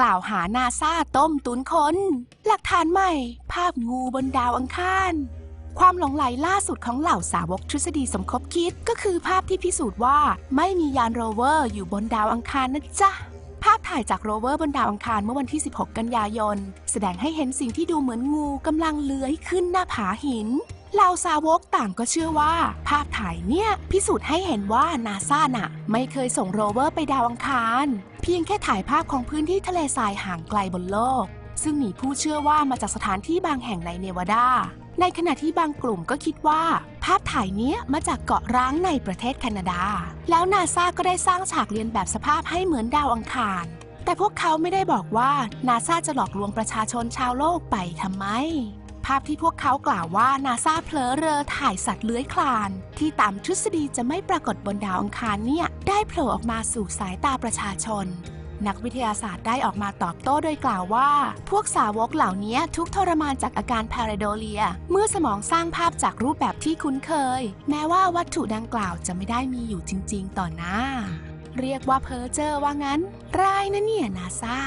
กล่าวหานาซาต้มตุนคน หลักฐานใหม่ ภาพงูบนดาวอังคาร ความหลงไหลล่าสุดของเหล่าสาวกทฤษฎีสมคบคิดก็คือภาพที่พิสูจน์ว่าไม่มียานโรเวอร์อยู่บนดาวอังคารนะจ๊ะภาพถ่ายจากโรเวอร์บนดาวอังคารเมื่อวันที่ 16 กันยายน แสดงให้เห็นสิ่งที่ดูเหมือนงูกำลังเลื้อยขึ้นหน้าผาหิน เหล่าสาวกต่างก็เชื่อว่า ภาพถ่ายเนี่ย พิสูจน์ให้เห็นว่านาซาน่ะ ไม่เคยส่งโรเวอร์ไปดาวอังคาร เพียงแค่ถ่ายภาพของพื้นที่ทะเลทรายห่างไกลบนโลก ซึ่งมีผู้เชื่อว่ามาจากสถานที่บางแห่งในเนวาดา ในขณะที่บางกลุ่มก็คิดว่า ภาพถ่ายเนี้ยมาจากเกาะร้างในประเทศแคนาดา แล้วนาซาก็ได้สร้างฉากเรียนแบบสภาพให้เหมือนดาวอังคารแต่พวกเขาไม่ได้บอกว่านาซาจะหลอกลวงประชาชนชาวโลกไปทำไม ภาพที่พวกเขากล่าวว่านาซาเพลอเรอถ่ายสัตว์เลื้อยคลาน ที่ตามทฤษฎีจะไม่ปรากฏบนดาวอังคารเนี่ย ได้โผล่ออกมาสู่สายตาประชาชน นักวิทยาศาสตร์ได้ออกมาตอบโต้โดยกล่าวว่า พวกสาวกเหล่านี้ทุกทรมานจากอาการพาราโดเลีย เมื่อสมองสร้างภาพจากรูปแบบที่คุ้นเคย แม้ว่าวัตถุดังกล่าวจะไม่ได้มีอยู่จริง ๆ ต่อหน้า เรียกว่าเพอเจอว่างั้น รายนะเนี่ยนาซา